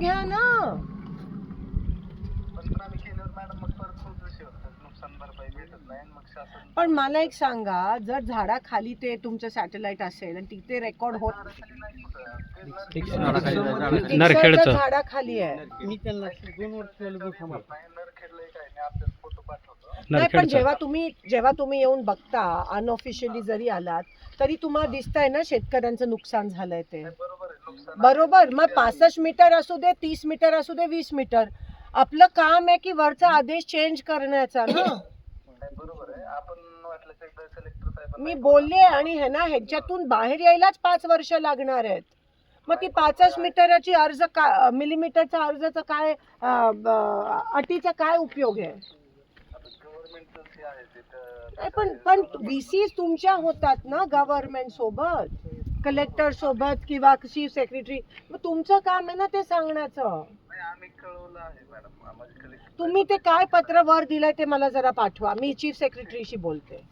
घ्या ना. पण आम्ही केल्यावर मॅडम मग परत तोच विषय होता नुकसान भरपाई भेटत नाही आणि मग शासन पण मला एक सांगा जर झाडाखाली ते तुमचं सॅटेलाइट असेल आणि तिथे रेकॉर्ड होत नरखेडचं. झाडाखाली आहे. मी त्यांना दोन. नाही पण जेव्हा तुम्ही जेव्हा तुम्ही येऊन बघता अनऑफिशियली जरी आलात तरी तुम्हाला दिसतंय ना शेतकऱ्यांचं नुकसान झालंय ते. बरोबर मग पासष्ट मीटर असू दे तीस मीटर असू दे वीस मीटर. आपलं काम आहे की वरचा आदेश चेंज करण्याचा ना? बरोबर आहे आपण वाटलं कलेक्टर साहेब मी बोलले आणि हे ना ह्याच्यातून बाहेर यायलाच पाच वर्ष लागणार आहेत. मग ती पाचच मीटरची अर्ज का मिलीमीटरचा अर्जाचा काय अटीचा काय उपयोग आहे? नाही, पण पण व्हीसी तुमच्या होतात ना गव्हर्नमेंट सोबत? कलेक्टर सोबत किंवा चीफ सेक्रेटरी मग तुमचं काम आहे ना ते सांगण्याचं. नाही आम्ही कळवलं आहे मॅडम आम्हाला कलेक्टर तुम्ही ते काय पत्र वर दिलंय ते मला जरा पाठवा. मी चीफ सेक्रेटरीशी बोलते.